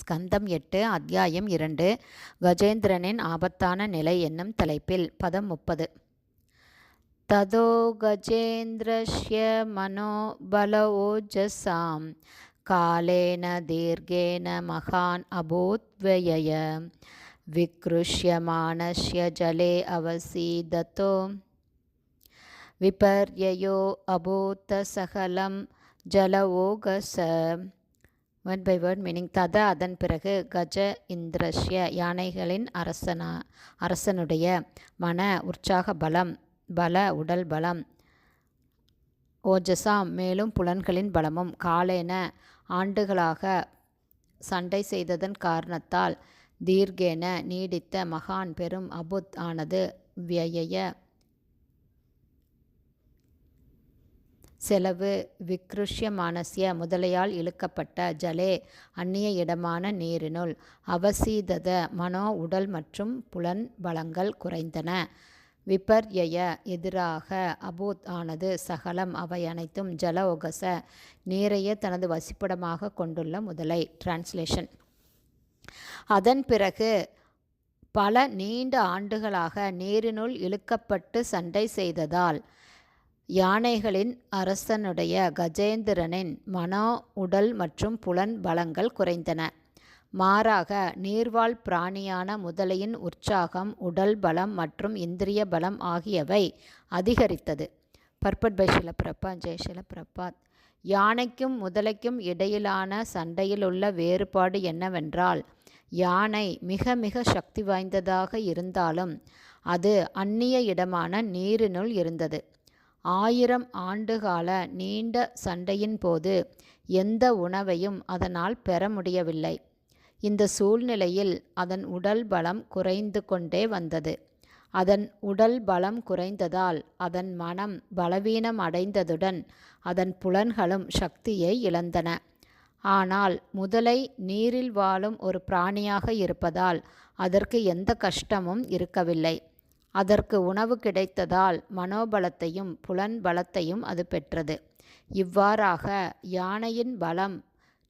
ஸ்கந்தம் எட்டு அத்தியாயம் இரண்டு கஜேந்திரனின் ஆபத்தான நிலை என்னும் தலைப்பில் பதம் முப்பது. ததோ கஜேந்திரஸ்ய மனோபலவோஜசாம் காலேன தீர்கேன மகான் அபூத்வயய விக்ருஷ்யமானஸ்ய ஜலே அவசீதத்தோ. விபர்யயோ அபூத்த சகலம் ஓகச வேர்ட் பை வேர்ட் மீனிங் தத அதன் பிறகு கஜ இந்திரஷ்ய யானைகளின் அரசனா அரசனுடைய மன உற்சாக பலம் பல உடல் பலம் ஓஜசாம் மேலும் புலன்களின் பலமும் காலேன ஆண்டுகளாக சண்டை செய்ததன் காரணத்தால் தீர்கேன நீடித்த மகான் பெரும் அபுத் ஆனது வியய செலவு விக்ருஷ்யமானசிய முதலையால் இழுக்கப்பட்ட ஜலே அந்நிய இடமான நீரினுள் அவசீதத மனோ உடல் மற்றும் புலன் பலங்கள் குறைந்தன. விபர்யய எதிராக அபூத் ஆனது சகலம் அவை அனைத்தும் ஜலோகச நீரையே தனது வசிப்பிடமாக கொண்டுள்ள முதலை. டிரான்ஸ்லேஷன் அதன் பிறகு பல நீண்ட ஆண்டுகளாக நீரினுள் இழுக்கப்பட்டு சண்டை செய்ததால் யானைகளின் அரசனுடைய கஜேந்திரனின் மனோ உடல் மற்றும் புலன் பலங்கள் குறைந்தன. மாறாக நீர்வாழ் பிராணியான முதலையின் உற்சாகம் உடல் பலம் மற்றும் இந்திரிய பலம் ஆகியவை அதிகரித்தது. பர்பட் பை ஷிலப்பிரபா ஜெய் ஷிலப்பிரபாத் யானைக்கும் முதலைக்கும் இடையிலான சண்டையில் உள்ள வேறுபாடு என்னவென்றால் யானை மிக மிக சக்தி வாய்ந்ததாக இருந்தாலும் அது அந்நிய இடமான நீரினுள் இருந்தது. ஆயிரம் ஆண்டுகால நீண்ட சண்டையின் போது எந்த உணவையும் அதனால் பெற முடியவில்லை. இந்த சூழ்நிலையில் அதன் உடல் பலம் குறைந்து கொண்டே வந்தது. அதன் உடல் பலம் குறைந்ததால் அதன் மனம் பலவீனம் அடைந்ததுடன் அதன் புலன்களும் சக்தியை இழந்தன. ஆனால் முதலை நீரில் வாழும் ஒரு பிராணியாக இருப்பதால் அதற்கு எந்த கஷ்டமும் இருக்கவில்லை. அதற்கு உணவு கிடைத்ததால் மனோபலத்தையும் புலன் பலத்தையும் அது பெற்றது. இவ்வாறாக யானையின் பலம்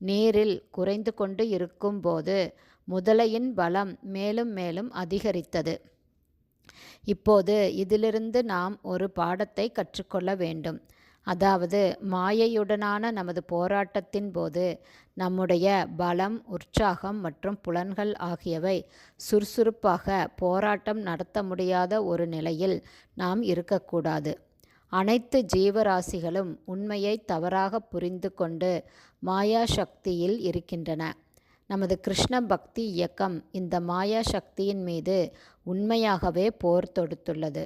நீரில் குறைந்து கொண்டு இருக்கும்போது முதலையின் பலம் மேலும் மேலும் அதிகரித்தது. இப்போது இதிலிருந்து நாம் ஒரு பாடத்தை கற்றுக்கொள்ள வேண்டும். அதாவது மாயையுடனான நமது போராட்டத்தின் போது நம்முடைய பலம் உற்சாகம் மற்றும் புலன்கள் ஆகியவை சுறுசுறுப்பாக போராட்டம் நடத்த முடியாத ஒரு நிலையில் நாம் இருக்கக்கூடாது. அனைத்து ஜீவராசிகளும் உண்மையை தவறாக புரிந்து கொண்டு மாயா சக்தியில் இருக்கின்றன. நமது கிருஷ்ண பக்தி இயக்கம் இந்த மாயா சக்தியின் மீது உண்மையாகவே போர் தொடுத்துள்ளது.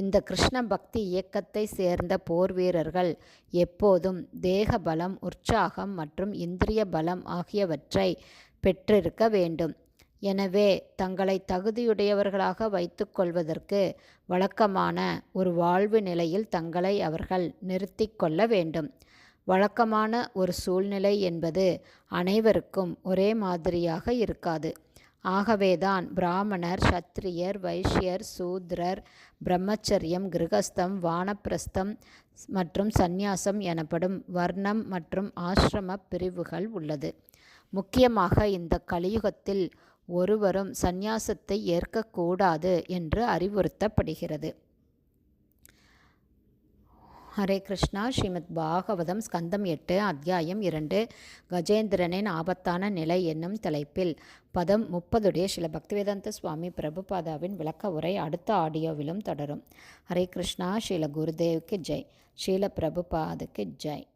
இந்த கிருஷ்ண பக்தி இயக்கத்தை சேர்ந்த போர் வீரர்கள் எப்போதும் தேக பலம் உற்சாகம் மற்றும் இந்திரிய பலம் ஆகியவற்றை பெற்றிருக்க வேண்டும். எனவே தங்களை தகுதியுடையவர்களாக வைத்துக்கொள்வதற்கு வழக்கமான ஒரு வாழ்வு நிலையில் தங்களை அவர்கள் நிறுத்தி கொள்ள வேண்டும். வழக்கமான ஒரு சூழ்நிலை என்பது அனைவருக்கும் ஒரே மாதிரியாக இருக்காது. ஆகவேதான் பிராமணர் சத்திரியர் வைஷ்யர் சூத்ரர் பிரம்மச்சரியம் கிரகஸ்தம் வானப்பிரஸ்தம் மற்றும் சந்நியாசம் எனப்படும் வர்ணம் மற்றும் ஆசிரம பிரிவுகள் உள்ளது. முக்கியமாக இந்த கலியுகத்தில் ஒருவரும் சந்நியாசத்தை ஏற்கக்கூடாது என்று அறிவுறுத்தப்படுகிறது. ஹரே கிருஷ்ணா. ஸ்ரீமத் பாகவதம் ஸ்கந்தம் எட்டு அத்தியாயம் இரண்டு. கஜேந்திரனின் ஆபத்தான நிலை என்னும் தலைப்பில் பதம் முப்பதுடைய சில பக்திவேதாந்த சுவாமி பிரபுபாதாவின் விளக்க உரை அடுத்த ஆடியோவிலும் தொடரும். ஹரே கிருஷ்ணா. ஸ்ரீல குருதேவுக்கு ஜெய். ஸ்ரீல பிரபுபாதுக்கு ஜெய்.